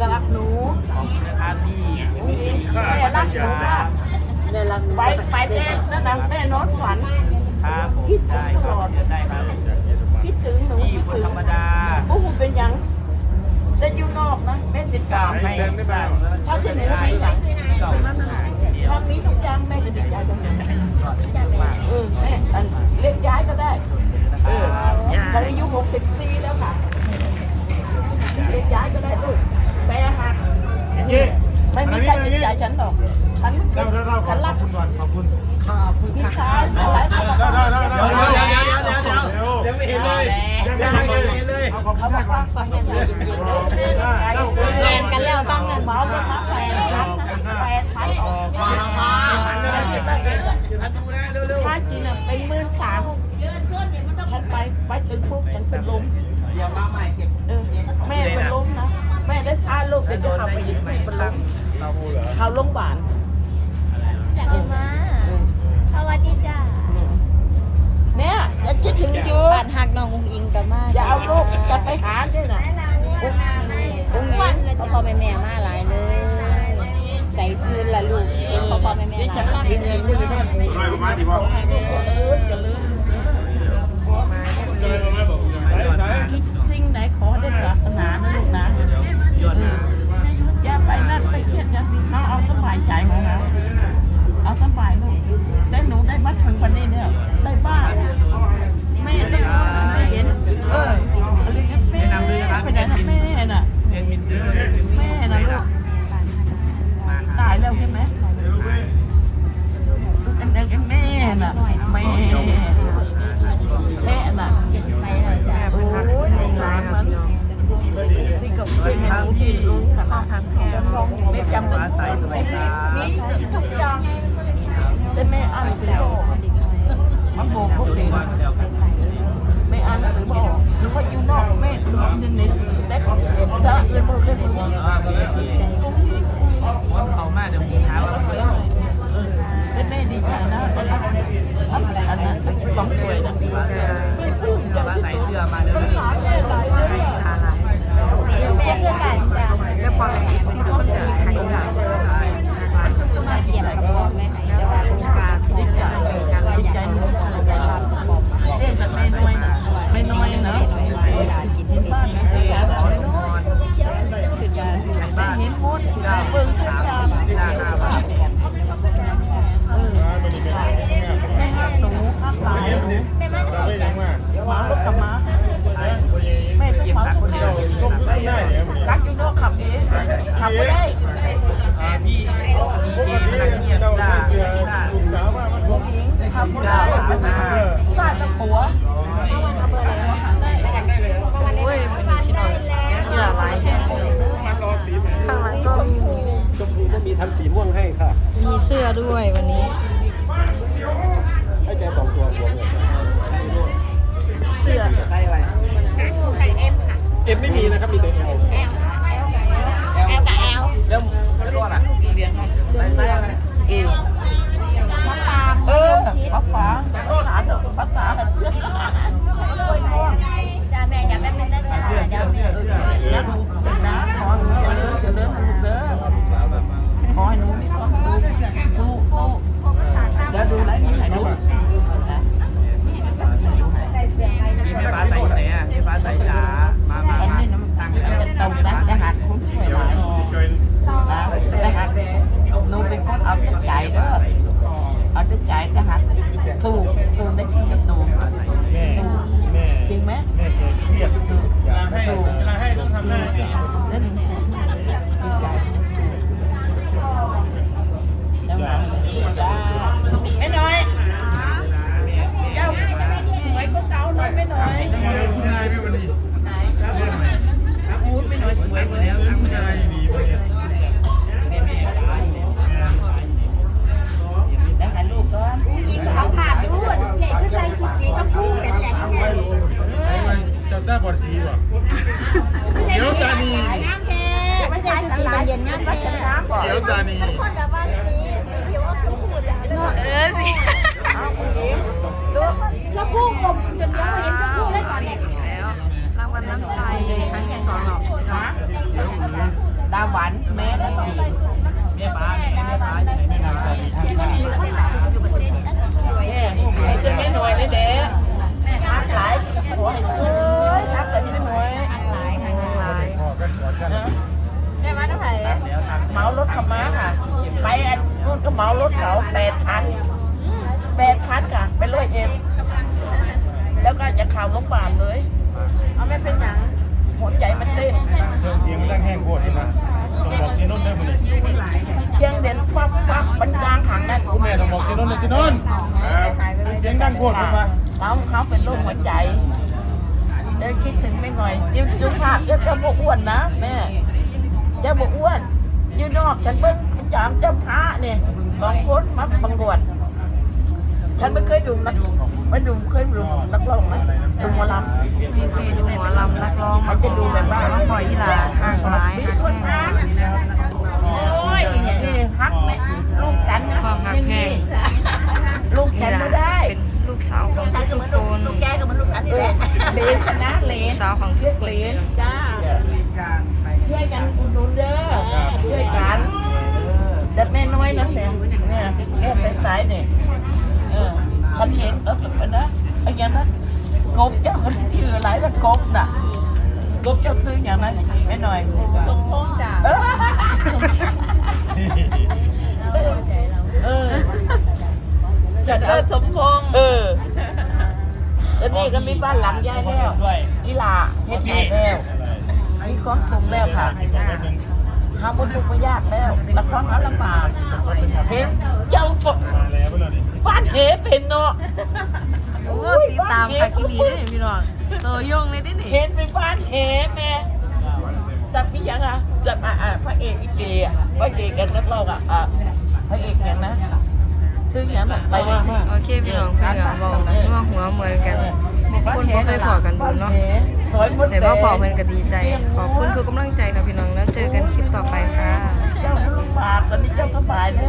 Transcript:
จะรักหนูของเชื้ออาที่แม่รักหนูมากในรังไปไปแม่นั่นะแม่นอนฝันคิดถึงตลอดคิดถึงหนูคิดถึงธรรมดาพวกคุณเป็นยังแต่อยู่นอกนะแม่ติดกามให้ให้ได้ที่ไหนไม่ได้อก่าทำนี้ทุกอย่างแม่จะติดใจตรงนี้เออแม่นเรียกย้ายก็ได้เออตอนนี้อายุหกสิบสี่แล้วค่ะเรียกย้ายก็ได้ เย่ไม่มีใครติดใจฉันหรอก ฉันไม่เกิเล่าดเล่าเล่าขฉัอนบรักคุณก่อนขอบคุณพี่ชายอะไรเขาบอกได้ว่าได้ได้ได้เดี๋ยวเดี๋ยวเดี๋ยวเดี๋ยวเดี๋ยวยังไม่เห็นเลยยังไม่เห็นเลยเอาขอบคุเขาณบมาอกก่อว่านฟังอย่างเย็นเย็นเลยแรงกันแล้วบ้างนั่นเมาแล้วมาแปดพันนะแปดพันออกมาค่ากินอะเป็นหมื่นสามฉันไปไปถึงปุ๊บฉันเป็นลมเออแม่เป็นลมนะแม่ได้ทานลูก เดี๋ยวจะเข้าไปยิงเป็นลมเข้าโรงพยาบาลจากมาสวัสดีจ้าเนี่ยจะคิดถึงอยู่บ้านหักน้องอุ้งอิงกับมาจะเอาลูกจะไปหาด้วยนะอุ้งอิงพ่อพ่อแม่แม่มาหลายเลย ใจซื่นละลูกเห็นพ่อพ่อแม่แม่ดิหฉัลานยรักเองเลยเออจะลืมคิดสิ่งไหนขอได้ปรารถนานะลูกนะ เกิดให้จ้ามาเกี่ยมกับพ่อแม่ให้จ้าโอกาสที่จะได้เจอกันดีใจาน องขับไม่ได้พี่พี่นักเงียจ้าด่าเสือด่าลูกสาวมามันผู้หญิงขับไม่ได้ฟาดตะขัวโอ้ยมันพี่น้องมีหลากหลายแค่ข้างหลังก็มีชมพูก็มีทำสีม่วงให้ค่ะ มีเสื้อด้วยวันนี้ ให้แกสองตัวรวมเลยเสื้อได้อะไรเอ็มไม่มีนะครับ มีแต่เอล แอลกับแอล แล้วแล้วก็อะเรียนได้ได้อะไร เอวมะขาม เออภาษาภาษาภาษา จ้าแม่อย่าแป๊บนึงนะจ้าเดี๋ยวแม่ แล้วหนูนะขอหนูเลิกจะเลิกลูกเด้อขอให้หนูมีความสุขลูกลูกเดี๋ยวดูไลฟ์ให้ดู พี่แม่ฟ้าใส่ไหนอะพี่ฟ้าใส่จ๋ามามา อัน มา นี้น้ำ ตั้ง ตาล แล้ว จะต้องได้จะหักคุ้มช่วยหลายนะจะหักหนูเป็นคนเอาแต่ใจเด้อเอาแต่ใจจะหักถูกถูกในชีวิตหนู แม่แม่ จริงไหม แม่แกเครียดเวลาให้เวลาให้ต้องทำหน้าที่ แล้วหนูดีใจแล้วมาจ้าไม่น้อยเจ้าสวยก็เก่าหน่อยไม่น้อย คุณนายพี่วันนี้ พูดไม่น้อยสวยกว่านี้ คุณนายดีวันนี้ แล้วถ่ายรูปก่อน ยิงเขาผ่านดูใหญ่ขึ้นใจสุดสีชมพูเป็นแหล่งแม่ จับได้บอดสีว่ะเดี๋ยวตานี งามแท้ไม่ใช่สุดสีบรรเย็นงาม รั แท้ ชน้ำก่อ นเดี๋ยวตานีคนแบบว่าสีสีผิวชมพูจ้ะเออสีเอาผู้หญิงดูชมพูกลมจนเลี้ยวเห็นชมพูเลยตอนแรกแล้วรางวัลน้ำใจครั้งที่สองหรอกนะดาหวันแม่และสี แม่ฟ้าแม่ฟ้าอยู่ไหน เหมารถเขามาค่ะ ไปอันนู่นก็ เหมารถเขาแปดพันแปดพันค่ะไปร้อยเอ็ดแล้วก็จะข่าวโรงพยาบาลเลย เอาไม่เป็นหยังหัวใจมันเต้นเครื่องเสียงมันดังแห้งโคตรเลยนะต้องบอกซีนนท์เด้อมื้อนี้เชียงเด่นปั๊บปั๊บปัญญางขังนั่นคุณแม่ต้องบอกซีนนท์เลยซีนนท์ครับเสียงดังโคตรเลยมาเขาเขาเป็นโรคหัวใจเดี๋ยวคิดถึงไม่หน่อยยิ้มดูภาพเจ้าจะบอ้วนนะแม่เจ้าบอ้วนอยืนนอกฉันเพิ่งจามเจ้าพระเนี่ย สองคนมาบังกวดฉันไม่เคยดูนักไม่ดูเคยดูนักร้องไหมดูหมอลำมีเคยดูหมอลำนักร้องมาจะดูแบบว่าน้องปล่อยอีหลาห่างหลายมีห่างคนแห้งทักโอ้ยนี่ฮักไหมลูกฉันนะความหักแพงลูกอีฉันหลาไม่ได้เป็นลูกสาวของทุกๆคนลูกแกกับมันลูกฉันนี่แหละเลนชนะเลลูนกสาวของทุกคนเลนจ้าช่วยกันอุดหนุนเด้อช่วยกันแต่แม่น้อยนั่นแหละเนี่ยแม่เป็นสายเนี่ยเออฉันเห็นเออนะไอ้ยังนะกบเจ้าคนชื่ออะไรนะกบน่ะกบเจ้าคืออย่างนั้นแม่น้อยสมพงษ์จ้าเออจะเออสมพงษ์เออแล้วนี่ก็มีบ้านหลังใหญ่แล้วอีหลาเฮ็ดใหญ่แล้วมีความทุกข์แล้วค่ะ หาบุญทุกข์บ่ยากแล้วละครหาลำบากเห็นเจ้าก็มาแล้วเพิ่นแล้วนี่ฟาดเหเป็นเนาะโอ้ติดตามคาคิรีได้อพี่น้องโตโยงเลยดินี่เห็นไปฟาดเหแม่จับพี่ยังอะจับอะอะพระเอกอีเกอะพระเอกกันนักร้องอะอะพระเอกอย่างนะคืออย่างนั้นไปเลยโอเคพี่น้องเพื่อนก็บอกว่าหัวเหมือนกัน คนบ่เคยพอกันโดนเนาะซอยมดแต่แดว่างพอเพื่อนก็ดีใจ ขอบคุณทุกกำลังใจค่ะพี่น้องแล้วเจอกันคลิปต่อไปค่ะ เจ้าลำบากตอนนี้เจ้าสบายแล้ว